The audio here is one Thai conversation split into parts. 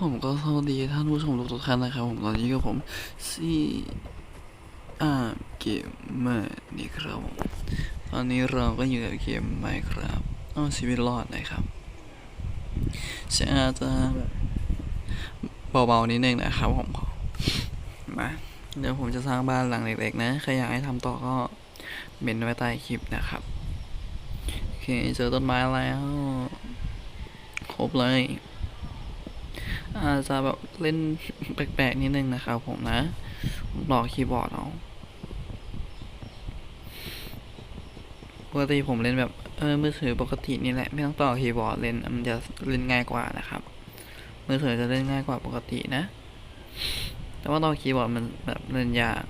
ผมก็สวัสดีท่านผู้ชมทุกๆท่านนะครับผมตอนนี้ก็ผมซีอาเกมเมอร์นี่ครับผมตอนนี้เราก็อยู่กับเกมไมครับเอาชีวิตรอดนะครับเสียงอาจจะเบาๆนิดนึงนะครับผมมาเดี๋ยวผมจะสร้างบ้านหลังเล็กๆนะใครอยากให้ทำต่อก็เมนไว้ใต้คลิปนะครับโอเคเจอต้นไม้แล้วครบเลย อาจจะแบบเล่นแปลกๆนิดนึงนะครับผมนะผมลอกคีย์บอร์ดเอาปกติผมเล่นแบบเออมือถือปกตินี่แหละไม่ต้องต่อคีย์บอร์ดเล่นมันจะเล่นง่ายกว่านะครับมือถือจะเล่นง่ายกว่าปกตินะ แต่ว่าต่อคีย์บอร์ดมันแบบเล่นยาก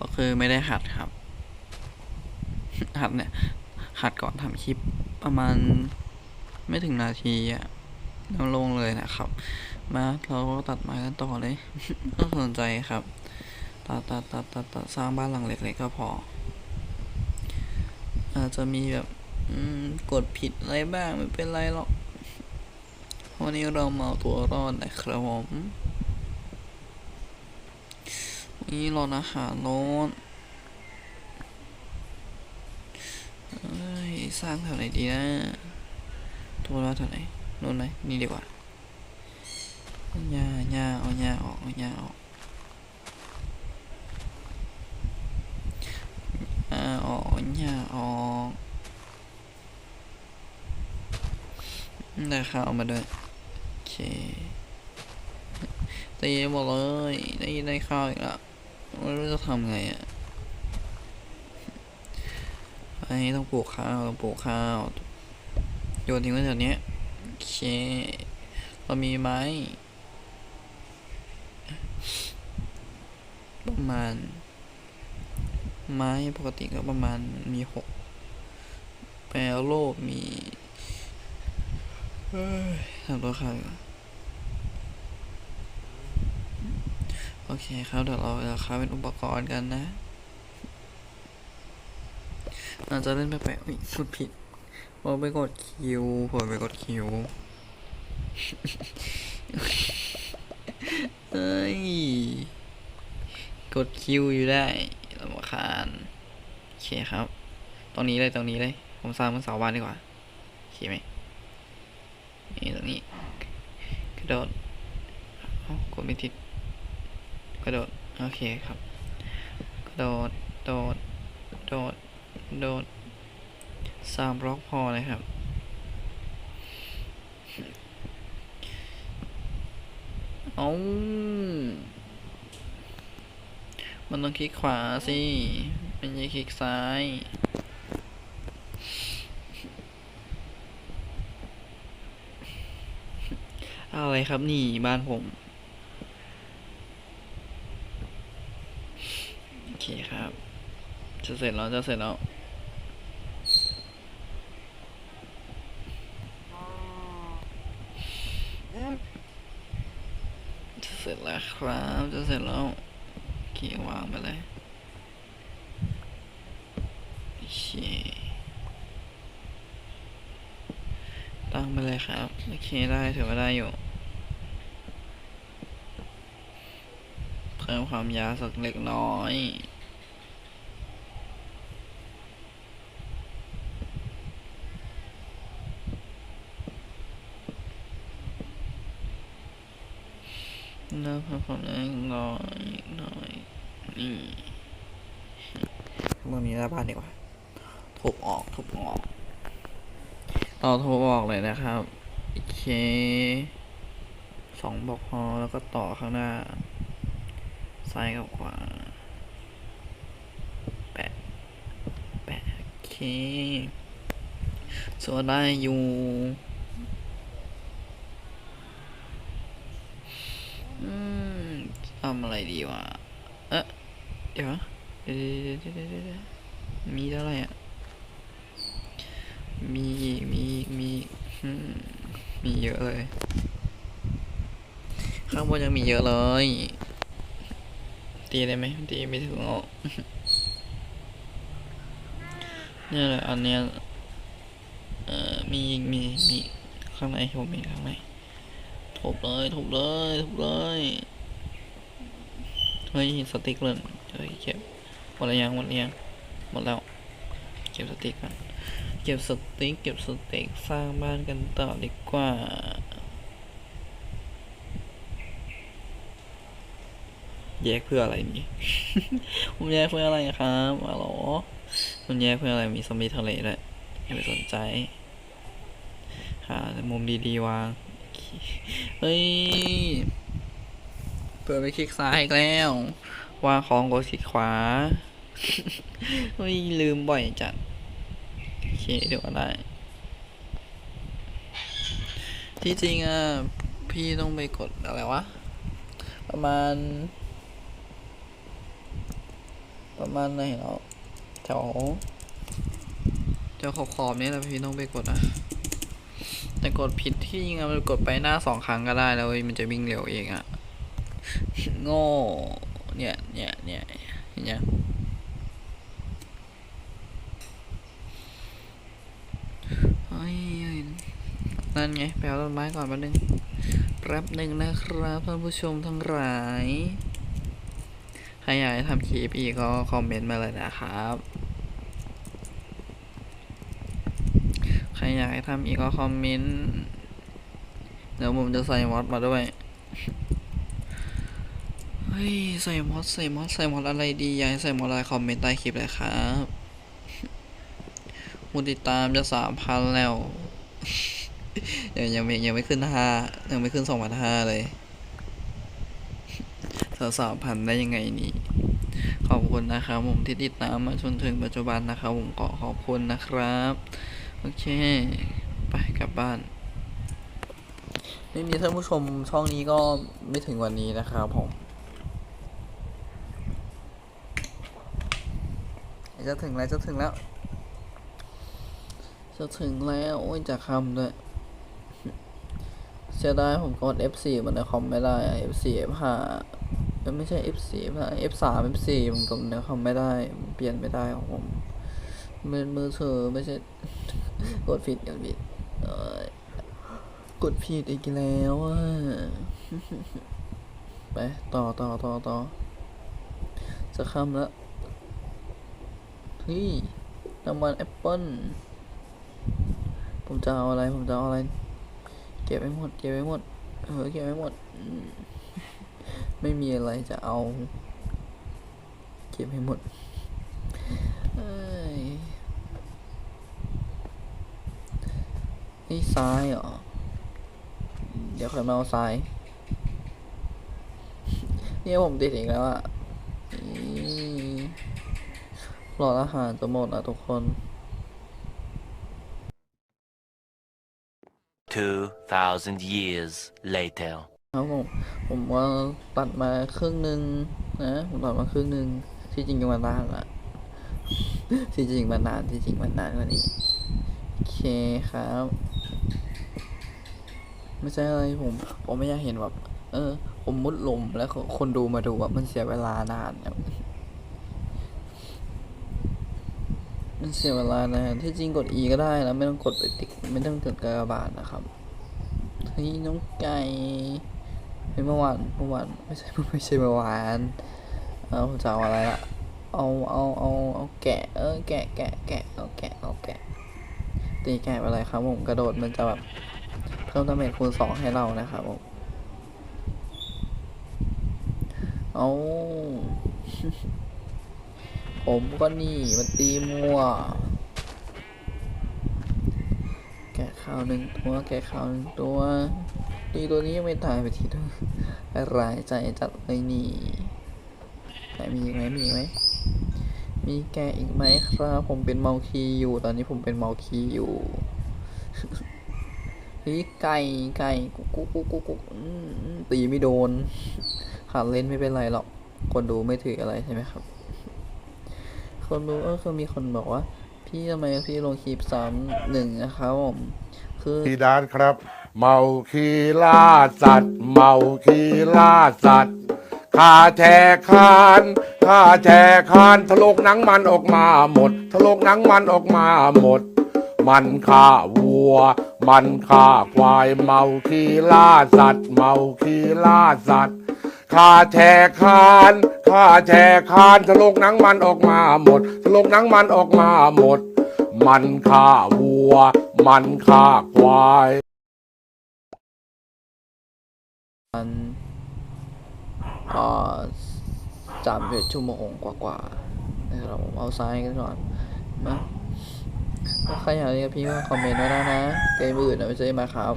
ก็คือไม่ได้หัดครับ หัดเนี่ยหัดก่อนทำคลิปประมาณไม่ถึงนาทีอะ แล้วลงเลยนะครับ มาเราก็ตัดไม้กันต่อเลยก็สนใจครับ ตัดตัดตัดตัดตัดสร้างบ้านหลังเล็กๆก็พอ อาจจะมีแบบกดผิดอะไรบ้างไม่เป็นไรหรอกวันนี้เรามาเอาตัวรอดนะครับผมนี่รออาหารโน้นเอ้ยสร้างแถวไหนดีนะ ตัวราเท่าไหร่ นู่นไหมนี่ดีกว่าเอาหญ้าหญ้าเอาหญ้าออกเอาหญ้าออกอ่าออกเอาหญ้าออกได้ข้าวมาด้วยโอเคตีหมดเลยได้ได้ข้าวอีกแล้วไม่รู้จะทำไงอะไอ้ต้องปลูกข้าวต้องปลูกข้าวโยนทิ้งไว้แถวนี้ เคเรามีไหมประมาณ ไม้ปกติก็ประมาณมีหกแปรโลกมีทำตัวข้าวดีกว่าโอเคครับ เดี๋ยวเราจะค้าเป็นอุปกรณ์กันนะอาจจะเล่นแปลกๆอุ๊ยพูดผิดพอไปกดคิวพอไปกดคิว เอ้ย กดคิวอยู่ได้ลำคาญโอเคครับ ตรงนี้เลยตรงนี้เลย ผมสร้างเป็นเสาบ้านดีกว่าโอเคไหมนี่ตรงนี้กระโดดเอ้กดไม่ติดกระโดด โอเคครับ กระโดด โดด โดด โดดสามบล็อกพอเลยครับ เอามันต้องคลิกขวาสิไม่ใช่คลิกซ้าย อะไรครับนี่บ้านผม โอเคครับ จะเสร็จแล้ว จะเสร็จแล้ว จะเสร็จแล้ว ครับจะเสร็จแล้วเขียวางไปเลยโอเคตั้งไปเลยครับโอเคได้ถือว่าได้อยู่เพิ่มความยาวสักเล็กน้อย แล้วพอผมเล็กน้อยน้อยนี่มันมีหน้าบ้านดีกว่าทุบออกทุบออกเราทุบออกเลยนะครับโอเคสองบอกพอแล้วก็ต่อข้างหน้า ซ้ายกับขวาแปะแปะโอเคส่วนได้อยู่ อืม ทำอะไรดีวะ เอ๊ะเดี๋ยวเดี๋ยวเดี๋ยวเดี๋ยวมีเท่าไหร่อะ มี มี มี มีเยอะเลย ข้างบนยังมีเยอะเลย ตีได้ไหมตีไม่ถึงอกเนี่ยแหละอันเนี้ยเอ่อมีมีมีขข้างในผมมีข้างในทุบเลยทุบเลยทุบเลย เฮ้ยสติ๊กเลยเฮ้ยเก็บหมดแล้วยังหมดแล้วยังหมดแล้วเก็บสติ๊กก่อนเก็บสติ๊กเก็บสติ๊กสร้างบ้านกันต่อดีกว่าแยกเพื่ออะไรนี่ผมแยกเพื่ออะไรครับอ๋อเหรอผมแยกเพื่ออะไรมีซอมบี้ทะเลด้วยอย่าไปสนใจหามุมดีๆวางเฮ้ย เปิดไปคลิกซ้ายอีกแล้ววางของกดคลิกขวาเฮ้ยลืมบ่อยจัด โอเคเดี๋ยวก็ได้ที่จริงอะ พี่ต้องไปกดอะไรวะ ประมาณ ประมาณไหนเนาะแถวแถวขอบขอบๆนี้แหละพี่ต้องไปกดอะแต่กดผิดที่จริงอะมันกดไปหน้าสองครั้งก็ได้แล้วมันจะวิ่งเร็วเองอะ โง่เนี่ยเนี่ยเนี่ยเห็นยังเฮ้ยนั่นไงแปลต้นไม้ก่อนแป๊บนึงแป๊บหนึ่งนะครับท่านผู้ชมทั้งหลายใครอยากทำคลิปอีกก็คอมเมนต์มาเลยนะครับ ใครอยากทำอีกก็คอมเมนต์ เดี๋ยวผมจะใส่มอดมาด้วย เฮ้ยใส่มอดใส่มอดใส่มอดอะไรดีอยากใส่มอดอะไรคอมเมนต์ใต้คลิปเลยครับผู้ติดตามจะสามพันแล้วยังยังไม่ยังไม่ขึ้นห้ายังไม่ขึ้นสองพันห้าเลยจะสามพันได้ยังไงนี่ขอบคุณนะครับผมที่ติดตามมาจนถึงปัจจุบันนะครับผมขอขอบคุณนะครับ โอเค ไปกลับบ้านไม่มีท่านผู้ชมช่องนี้ก็ไม่ถึงวันนี้นะครับผม จะถึงแล้วจะถึงแล้ว จะถึงแล้วโอ้ยจะคำด้วยเสียดายผมกด F4 มันในคอมไม่ได้ F4 F5 เอ้ยไม่ใช่ F4 F5 F3 F4 มันกดในคอมไม่ได้ เปลี่ยนไม่ได้ของผมมือมือถือไม่ใช่ กดผิดกดผิดกดผิดอีกแล้วอะไป ต่อต่อต่อต่อจะคำแล้ว ฮ้ยน้ำมันแอปเปิ้ลผมจะเอาอะไร ผมจะเอาอะไร เก็บไปหมด เก็บไปหมดเออเก็บไปหมด ไม่มีอะไรจะเอา เก็บให้หมดเอ้ยนี่ซ้ายเหรอ เดี๋ยวค่อยมาเอาซ้าย เนี่ยผมติดอีกแล้วอะนี่ หลอดอาหารจะหมดอะทุกคน 2,000 years later. ครับผมผมว่าตัดมาครึ่งหนึ่งนะผมตัดมาครึ่งหนึ่งที่จริงมันนานละที่จริงมันนานที่จริงมันนานกว่านี้โอเคครับ ไม่ใช่อะไรผม ผมไม่อยากเห็นแบบ เออ ผมมุดหลมแล้วคนดูมาดูแบบมันเสียเวลานานครับ มันเสียเวลานานที่จริงกด E ก็ได้นะไม่ต้องกดไปติ๊กไม่ต้องกดกากบาทนะครับเฮ้ยน้องไก่เมื่อวานเมื่อวานไม่ใช่ไม่ใช่เมื่อวานเอาจะเอาอะไรละเอาเอาเอาเอาแกะเออแกะแกะแกะเอาแกะเอาแกะตีแกะไปเลยครับผมกระโดดมันจะแบบเพิ่มดาเมจคูณสองให้เรานะครับผมเอา ผมก็นี่มันตีมั่ว แกะขาวหนึ่งตัว แกะขาวหนึ่งตัวดีตัวนี้ยังไม่ตายไปทีเดียวร้ายใจจัดเลยนี่ไหนมีอีกไหมมีอีกไหมมีแกะอีกไหมครับ ผมเป็นเมาคีอยู่ ตอนนี้ผมเป็นเมาคีอยู่เฮ้ยไก่ไก่กุ๊กกุ๊กกุ๊กกุ๊กตีไม่โดนขาดเล่นไม่เป็นไรหรอก คนดูไม่ถืออะไรใช่ไหมครับ คนดูเออคือมีคนบอกว่า พี่ทำไมพี่ลงคลิปซ้ำหนึ่งนะครับผมคือที่ด้านครับ เมาคีล่าสัตว์ เมาคีล่าสัตว์ข้าแชร์คานข้าแชร์คานทะลกหนังมันออกมาหมดทะลกหนังมันออกมาหมด มันฆ่าวัว มันฆ่าควายเมาขี้ล่าสัตว์ เมาขี้ล่าสัตว์ ฆ่าแชร์คานฆ่าแชร์คานทะลกหนังมันออกมาหมดทะลกหนังมันออกมาหมด มันฆ่าวัว มันฆ่าควายมันเอ่อสามเอ็ดชั่วโมงกว่าๆนะครับผมเอาซ้ายกันก่อนมาถ้าใครอยากเล่นกับพี่ก็คอมเมนต์ไว้ได้นะเกมอื่นนะไม่ใช่มาครับ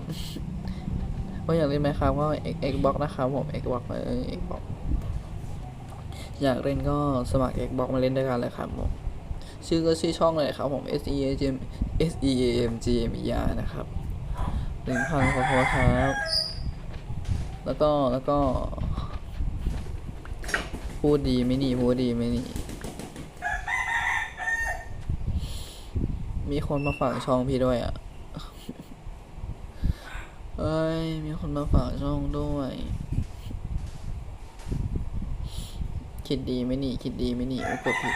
ว่าอยากเล่นไหมครับก็ Xbox นะครับผม Xbox เลย Xbox อยากเล่นก็สมัคร Xbox มาเล่นด้วยกันเลยครับผมชื่อก็ชื่อช่องเลยครับผม S E A M S E A M G M E R นะครับหนึ่งพันขอโทษครับ แล้วก็แล้วก็ พูดดีไม่นี่พูดดีไม่นี่ มีคนมาฝากช่องพี่ด้วยอะ เอ้ย มีคนมาฝากช่องด้วย คิดดีไหม่นี่ คิดดีไหม่นี่ไม่กดผิด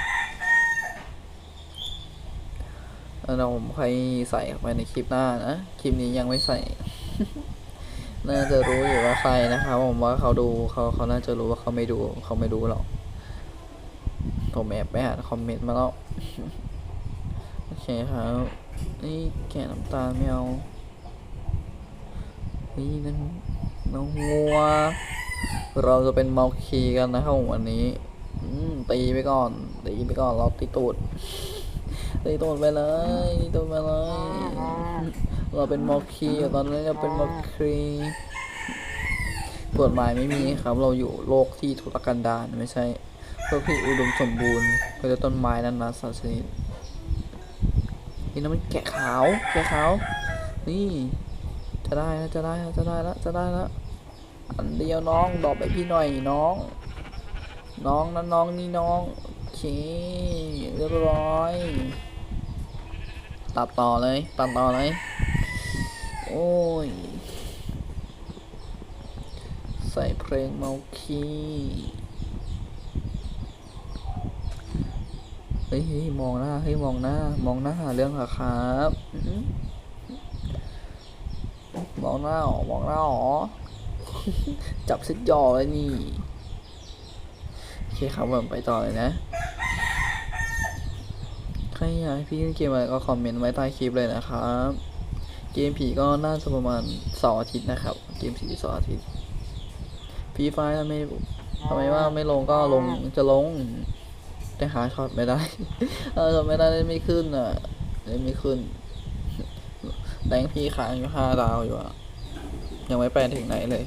เอาเราผมใค่อยใส่ไปในคลิปหน้านะ คลิปนี้ยังไม่ใส่ น่าจะรู้อยู่ว่าใครนะครับผมว่าเขาดูเขาเขาน่าจะรู้ว่าเขาไม่ดูเขาไม่ดูหรอกผมแอบไปอ่านคอมเมนต์มาแล้ว โอเคครับ นี่แกน้ำตาลไม่เอา นี่นั่นน้องงัว เราจะเป็นเมาคีกันนะครับวันนี้ตีไปก่อน ตีไปก่อน เราตีตูด ตีตูดไปเลยตีตูดไปเลย เราเป็นมอคคีตอนนี้เราเป็นมอคคีกฎหมายไม่มีครับ เราอยู่โลกที่ทุรกันดารไม่ใช่โลกที่อุดมสมบูรณ์ไปด้วยต้นไม้นานาสัตว์ชนิดนี่นะมันแกะขาว แกะขาว นี่ จะได้แล้วจะได้แล้วจะได้แล้วจะได้แล้วอันเดียวน้องดอกไปพี่หน่อยน้อง น้องนะน้องนี่น้องโอเคเรียบร้อย ตัดต่อเลยตัดต่อเลยโอ้ย ใส่เพลงเมาคีเฮ้ยเฮ้ยมองหน้าเฮ้ยมองหน้ามองหน้าหาเรื่องเหรอครับอื้อหือ มองหน้าหรอมองหน้าหรอจับซิดจอเลยนี่ โอเคครับผมไปต่อเลยนะ ใครอยากให้พี่เล่นเกมอะไรก็คอมเมนต์ไว้ใต้คลิปเลยนะครับ เกมผีก็น่าจะประมาณสาร์อาทิตย์นะครับ เกมผีสาร์อาทิตย์ฟรีไฟทำไมทำไมว่าไม่ลงก็ลงจะลง แต่หาช็อตไม่ได้ เออไม่ได้เล่นไม่ขึ้นอะเล่นไม่ขึ้น แดงพี่ค้างอยู่ห้าดาวอยู่อะยังไม่ไปถึงไหนเลย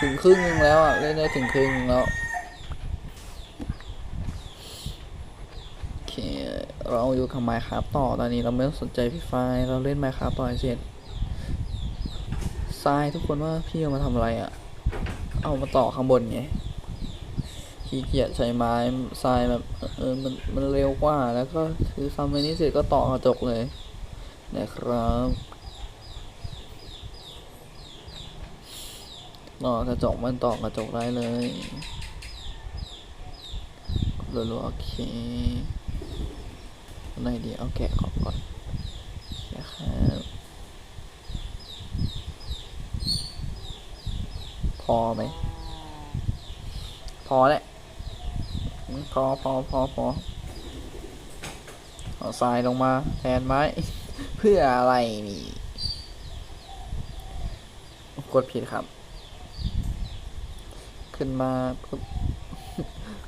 ถึงครึ่งนึงแล้วอะเล่นได้ถึงครึ่งนึงแล้วโอเคเราอยู่กับไมค์ครับต่อตอนนี้เราไม่ต้องสนใจพี่ไฟเราเล่นไมค์ครับต่อเสร็จทรายทุกคนว่าพี่เอามาทำอะไรอะ่ะเอามาต่อข้างบนไงขี้เกียจใช้ไม้ทรายแบบเออมันมันเร็วกว่า แล้วก็คือทำไปนี้เสร็จก็ต่อกระจกเลย นะครับต่อกระจกมันต่อกระจกได้เลยรัวๆโอเคอะไรดีเอาแกะขอบก่อนนะครับพอไหมพอแหละพอพอพอพอเอาทรายลงมาแทนไม้ เพื่ออะไรนี่กดผิดครับ ขึ้นมาปุ๊บ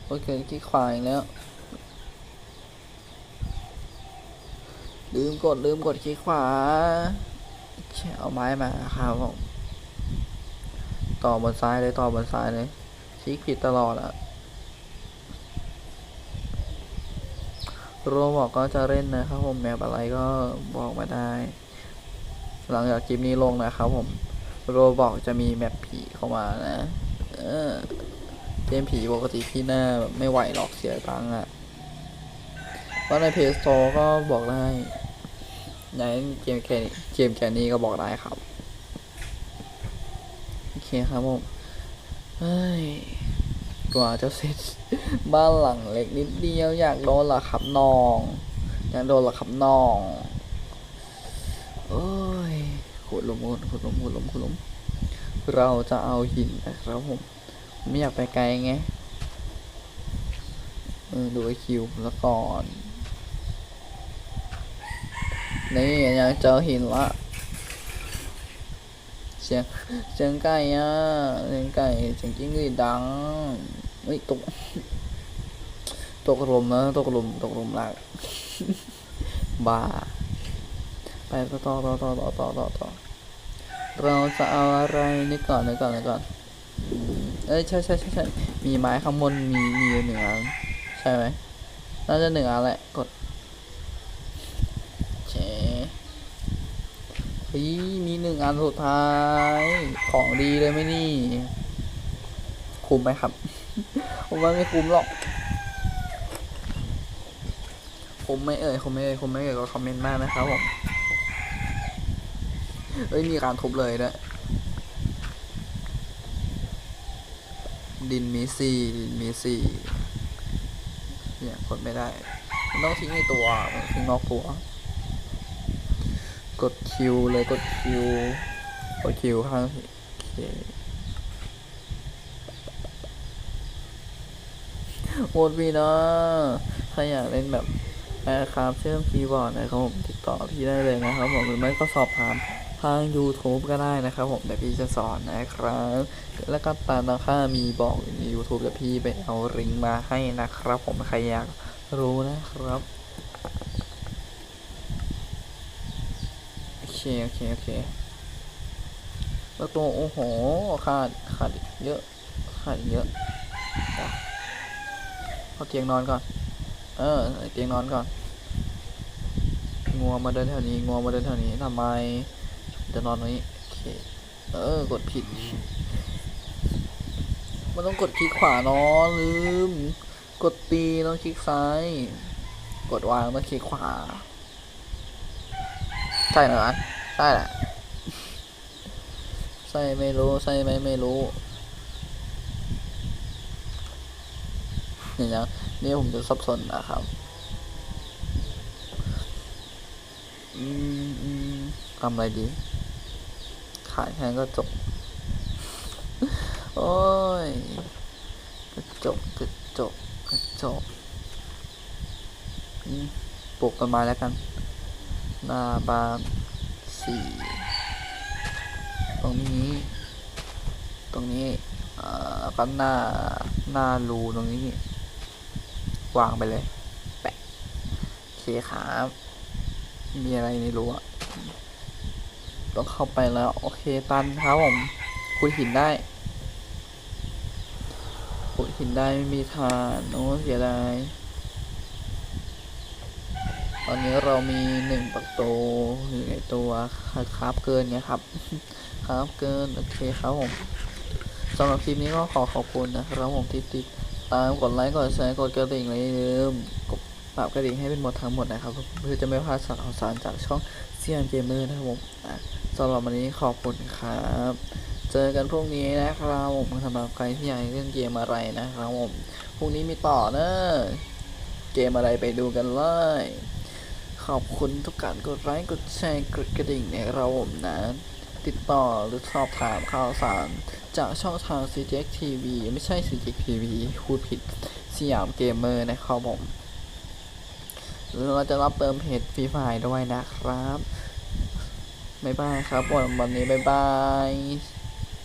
โอเคคลิกขวาอีกแล้ว ลืมกดลืมกดคลิกขวาแค่เอาไม้มาครับผมต่อบนซ้ายเลยต่อบนซ้ายเลยคลิกผิดตลอดอะ โรบอกก็จะเล่นนะครับผมแมปอะไรก็บอกมาได้ หลังจากคลิปนี้ลงนะครับผมโรบอกจะมีแมปผีเข้ามานะเกมผีปกติพี่หน้าแบบไม่ไหวหรอกเสียตังค์อะเพราะในเพย์สโตร์ก็บอกได้ในเกมแค่เกมแค่นี้ก็บอกได้ครับ โอเคครับผมเฮ้ย กว่าจะเสร็จ บ้านหลังเล็กนิดเดียวอยากโดนละครับน้องอยากโดนละครับน้องโอ้ยขุดลมขุดขุดลมขุดลมขุดลมเราจะเอาหินนะครับผมไม่อยากไปไกลไงเออดูไอคิวแล้วก่อนนี่ยังเจอหินละเสียงเสียงไก่อะเสียงไก่เสียงจิ้งหรีดดัง เฮ้ยตก ตกลมนะตกลมตกลมหลักบ้า ไปต่อต่อต่อต่อต่อต่อต่อต่อเราจะเอาอะไรนี่ก่อนนี่ก่อนนี่ก่อนเอ้ยใช่ใช่ใช่ใช่มีไม้ข้างบนมีมีหนึ่งอันใช่ไหมน่าจะหนึ่งอันแหละกดเชเฮ้ยมีหนึ่งอันสุดท้ายของดีเลยไหมนี่ คุ้มไหมครับ ผมว่าไม่คุ้มหรอก ผมไม่เอ่ยผมไม่เอ่ยผมไม่เอ่ยก็คอมเมนต์มากนะครับผมเอ้ยมีการทุบเลยด้วยดินมีสี่ดินมีสี่เนี่ยกดไม่ได้มันต้องทิ้งในตัวมันทิ้งนอกตัว กดคิวเลยกดคิวกดคิวข้างโอเค โหมดวีนะถ้าอยากเล่นแบบนะครับเชื่อมคีย์บอร์ดนะครับผมติดต่อพี่ได้เลยนะครับผมหรือไม่ก็สอบถามทาง YouTube ก็ได้นะครับผมเดี๋ยวพี่จะสอนนะครับ แล้วก็ตามราคามีบอกอยู่ใน YouTube เดี๋ยวพี่ไปเอาลิงก์มาให้นะครับ ผมใครอยากรู้นะครับโอเคโอเคโอเคแล้วตัวโอ้โหขาดขาดเยอะขาดเยอะ เอาเตียงนอนก่อน เออเตียงนอนก่อนงัวมาเดินแถวนี้งัวมาเดินแถวนี้ทำไมจะนอนตรงนี้โอเคเออกดผิด มันต้องกดคลิกขวาเนาะลืม กดตีต้องคลิกซ้าย กดวางต้องคลิกขวาใช่ไหมวะใช่แหละใช่ไม่รู้ใช่ไหมไม่รู้ นี่ยนะนี่ผมจะสับสนนะครับอืมทำอะไรดี ขายแค่ก็จบ โอ้ยกระจกกระจกกระจกปลูกกันไม้แล้วกัน หน้าบ้านสี่ตรงนี้ ตรงนี้ อ่าก็หน้า หน้ารูตรงนี้ วางไปเลยแปะโอเคครับมีอะไรในรั้วต้องเข้าไปแล้ว โอเคตันครับผมคุยหินได้ขุดหินได้ไม่มีทานโอ้เสียดายตอนนี้เรามีหนึ่งประตูอยู่ในตัวครับเกินเนี่ยครับครับเกิน โอเคครับผมสำหรับคลิปนี้ก็ขอขอบคุณนะครับผมที่ติด ตามกดไลค์กดแชร์กดกระดิ่งเลยอย่าลืมกดปรับกระดิ่งให้เป็นหมดทั้งหมดนะครับ เพื่อจะไม่พลาดสารข่าวสารจากช่องเซียนเกมเมอร์นะครับผมสำหรับวันนี้ขอบคุณครับ เจอกันพรุ่งนี้นะครับผมสำหรับใครที่อยากเล่นเกมอะไรนะครับผมพรุ่งนี้มีต่อเนอะเกมอะไรไปดูกันเลยขอบคุณทุกการกดไลค์กดแชร์กดกระดิ่งในเราผมนะ ติดต่อหรือสอบถามข่าวสาร จากช่องทาง CJX TV ไม่ใช่ CJX TV พูดผิดสยามเกมเมอร์นะครับผมเราจะรับเติมเพจฟรีไฟด้วยนะครับ บ๊ายบายครับ วันวันนี้บ๊ายบาย